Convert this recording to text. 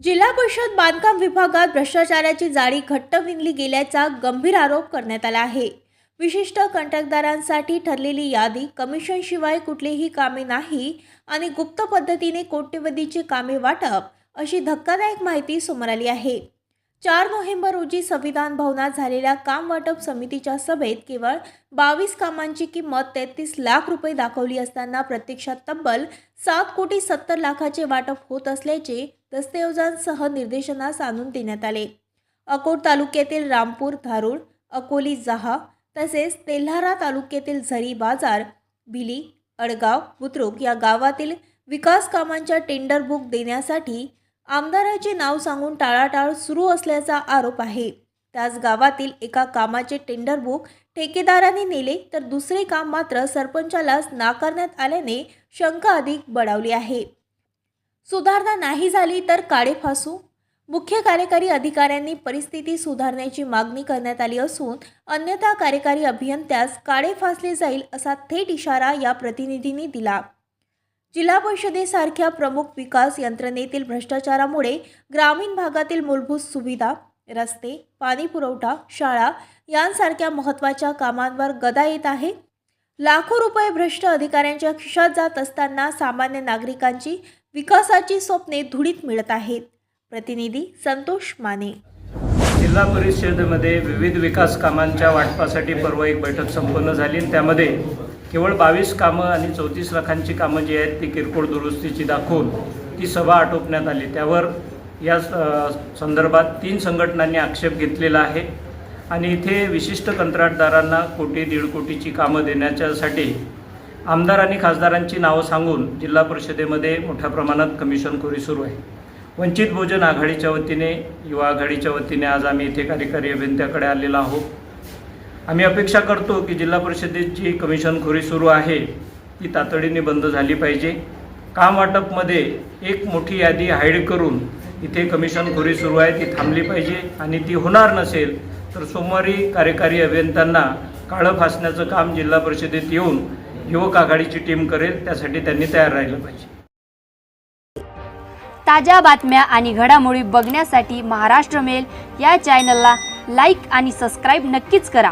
जिल्हा परिषद बांधकाम विभागात भ्रष्टाचाराची जाळी घट्ट विणली गेल्याचा गंभीर आरोप करण्यात आला आहे. विशिष्ट कंत्राटदारांसाठी ठरलेली यादी कमिशनशिवाय कुठलीही कामे नाही आणि गुप्त पद्धतीने कोट्यवधीची कामे वाटप अशी धक्कादायक माहिती समोर आली आहे. चार नोव्हेंबर रोजी संविधान भवनात झालेल्या काम वाटप समितीच्या सभेत केवळ बावीस कामांची किंमत तेहतीस लाख रुपये दाखवली असताना प्रत्यक्षात तब्बल सात कोटी सत्तर लाखाचे वाटप होत असल्याचे दस्तऐवजांसह निर्देशनास आणून देण्यात आले. अकोट तालुक्यातील रामपूर धारूळ अकोली जहा तसेच तेल्हारा तालुक्यातील झरी बाजार भिली अडगाव बुद्रुक या गावातील विकास कामांच्या टेंडर बुक देण्यासाठी आमदाराचे नाव सांगून टाळाटाळ सुरू असल्याचा आरोप आहे. त्याच गावातील एका कामाचे टेंडर बुक ठेकेदाराने नेले तर दुसरे काम मात्र सरपंचालाच नाकारण्यात आल्याने शंका अधिक बडावली आहे. सुधारणा नाही झाली तर काळे फासू. मुख्य कार्यकारी अधिकाऱ्यांनी परिस्थिती सुधारण्याची मागणी करण्यात आली असून अन्यथा कार्यकारी अभियंत्यास काळे फासले जाईल असा थेट इशारा या प्रतिनिधींनी दिला. जिल्हा परिषदेसारख्या प्रमुख विकास यंत्रणेतील भ्रष्टाचारामुळे ग्रामीण भागातील मूलभूत सुविधा रस्ते पाणी पुरवठा शाळा यांसारख्या महत्त्वाच्या कामांवर गदा येत आहे. लाखो रुपये भ्रष्ट अधिकाऱ्यांच्या खिशात जात असताना सामान्य नागरिकांची विकासाची स्वप्ने धुळीत मिळत आहेत. प्रतिनिधी संतोष माने. जिल्हा परिषदेमध्ये विविध विकास कामांच्या वाटपासाठी परवा एक बैठक संपन्न झाली. त्यामध्ये केवळ बावीस कामं आणि चौतीस लाखांची कामं जी आहेत ती किरकोळ दुरुस्तीची दाखवून ती सभा आटोपण्यात आली. त्यावर या स- संदर्भात तीन संघटनांनी आक्षेप घेतलेला आहे. आणि इथे विशिष्ट कंत्राटदारांना कोटी दीड कोटीची कामं देण्याच्यासाठी आमदार आणि खासदारांची नावं सांगून जिल्हा परिषदेमध्ये मोठ्या प्रमाणात कमिशनखोरी सुरू आहे. वंचित बहुजन आघाडीच्या वतीने युवा आघाडीच्या वतीने आज आम्ही इथे कार्यकारी अभियंत्याकडे आलेलो आहोत. आम्ही अपेक्षा करतो की जिल्हा परिषदेची कमिशनखोरी सुरू आहे ती तातडीने बंद झाली पाहिजे. काम वाटपमध्ये एक मोठी यादी हाईड करून इथे कमिशनखोरी सुरू आहे ती थांबली पाहिजे. आणि ती होणार नसेल तर सोमवारी कार्यकारी अभियंत्यांना काळं फासण्याचं काम जिल्हा परिषदेत येऊन युवक आघाडीची टीम करेल त्यासाठी त्यांनी तयार राहिलं पाहिजे. ताज्या बातम्या आणि घडामोडी बघण्यासाठी महाराष्ट्र मेल या चॅनलला लाईक आणि सबस्क्राईब नक्कीच करा.